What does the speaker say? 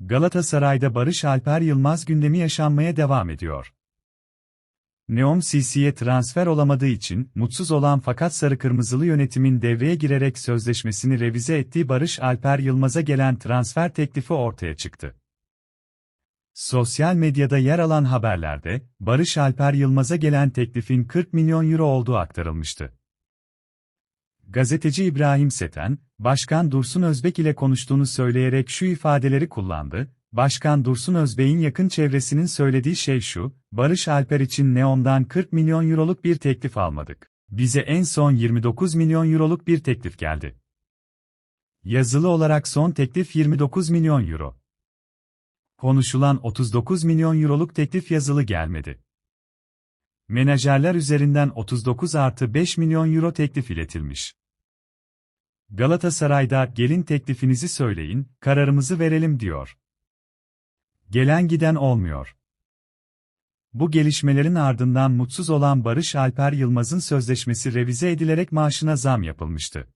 Galatasaray'da Barış Alper Yılmaz gündemi yaşanmaya devam ediyor. Neom CC'ye transfer olamadığı için mutsuz olan fakat sarı kırmızılı yönetimin devreye girerek sözleşmesini revize ettiği Barış Alper Yılmaz'a gelen transfer teklifi ortaya çıktı. Sosyal medyada yer alan haberlerde, Barış Alper Yılmaz'a gelen teklifin 40 milyon euro olduğu aktarılmıştı. Gazeteci İbrahim Seten, Başkan Dursun Özbek ile konuştuğunu söyleyerek şu ifadeleri kullandı. Başkan Dursun Özbek'in yakın çevresinin söylediği şey şu, Barış Alper için Neom'dan 40 milyon euroluk bir teklif almadık. Bize en son 29 milyon euroluk bir teklif geldi. Yazılı olarak son teklif 29 milyon euro. Konuşulan 39 milyon euroluk teklif yazılı gelmedi. Menajerler üzerinden 39 artı 5 milyon euro teklif iletilmiş. Galatasaray'da gelin teklifinizi söyleyin, kararımızı verelim diyor. Gelen giden olmuyor. Bu gelişmelerin ardından mutsuz olan Barış Alper Yılmaz'ın sözleşmesi revize edilerek maaşına zam yapılmıştı.